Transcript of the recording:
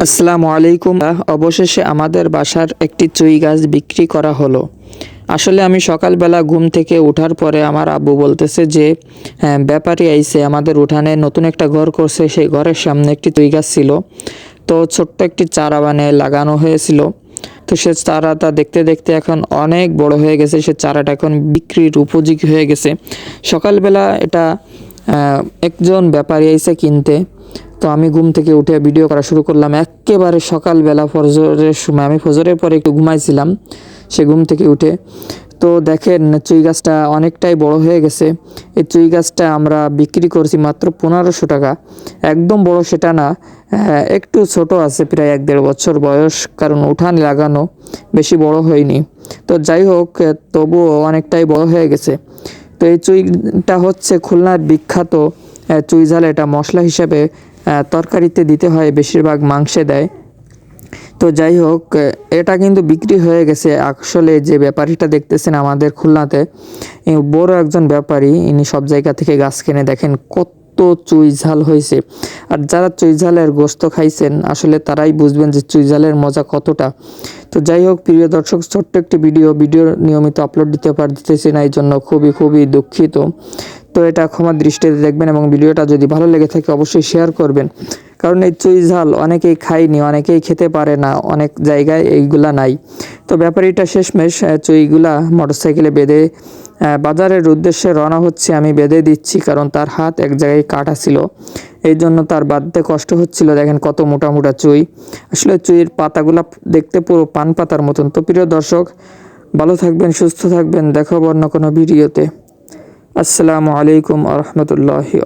আসসালামু আলাইকুম। অবশেষে আমাদের বাসার একটি চুই গাছ বিক্রি করা হলো। আসলে আমি সকালবেলা ঘুম থেকে ওঠার পরে আমার আব্বু বলতেছে যে হ্যাঁ, ব্যাপারী আইছে আমাদের উঠানে নতুন একটা ঘর করছে সেই ঘরের সামনে একটি চুই গাছ ছিল। তো ছোট্ট একটি চারা বানে লাগানো হয়েছিল। তো সে চারাটা দেখতে দেখতে এখন অনেক বড় হয়ে গেছে সে চারাটা এখন বিক্রির উপযোগী হয়ে গেছে। সকালবেলা এটা একজন ব্যাপারী আইসে কিনতে। তো আমি ঘুম থেকে উঠে ভিডিও করা শুরু করলাম। একেবারে সকালবেলা ফজরের সময়। আমি ফজরের পরে একটু ঘুমাইছিলাম, সে ঘুম থেকে উঠে। তো দেখেন, চুই গাছটা অনেকটাই বড় হয়ে গেছে। এই চুই গাছটা আমরা বিক্রি করছি মাত্র পনেরোশো টাকা। একদম বড় সেটা না একটু ছোট আছে প্রায় এক দেড় বছর বয়স, কারণ উঠান লাগানো বেশি বড় হয়নি। তো যাই হোক, তবুও অনেকটাই বড় হয়ে গেছে। তো এই চুইটা হচ্ছে খুলনার বিখ্যাত চুই ঝাল। এটা মশলা হিসাবে তরকারিতে দিতে হয়, বেশিরভাগ মাংসে দেয়। তো যাই হোক, এটা কিন্তু বিক্রি হয়ে গেছে। আসলে যে ব্যাপারীটা দেখতেছেন আমাদের খুলনাতে বড় একজন ব্যাপারী, ইনি সব জায়গা থেকে গাছ কিনে দেখেন কত চুই ঝাল হয়েছে। আর যারা চুই ঝালের গোস্ত খাইছেন, আসলে তারাই বুঝবেন যে চুই ঝালের মজা কতটা। তো যাই হোক, প্রিয় দর্শক, ছোট্ট একটি ভিডিও ভিডিও নিয়মিত আপলোড দিতে পারতেছি না এই জন্য খুবই খুবই দুঃখিত। তো এটা ক্ষমা দৃষ্টিতে দেখবেন এবং ভিডিওটা যদি ভালো লেগে থাকে, অবশ্যই শেয়ার করবেন। কারণ এই চুই ঝাল অনেকেই খায়নি, অনেকেই খেতে পারে না, অনেক জায়গায় এইগুলা নাই। তো ব্যাপারীটা শেষমেশ চুইগুলা মোটরসাইকেলে বেঁধে বাজারের উদ্দেশ্যে রওনা হচ্ছে, আমি বেঁধে দিচ্ছি কারণ তার হাত এক জায়গায় কাটা ছিল। এই জন্য তার বাঁধতে কষ্ট হচ্ছিল। দেখেন কত মোটা মোটা চুই। আসলে চুইয়ের পাতাগুলা দেখতে পুরো পান পাতার মতন। তো প্রিয় দর্শক, ভালো থাকবেন, সুস্থ থাকবেন। দেখো অন্য কোনো ভিডিওতে। আসসালামু আলাইকুম আ রহমতুল্লাহি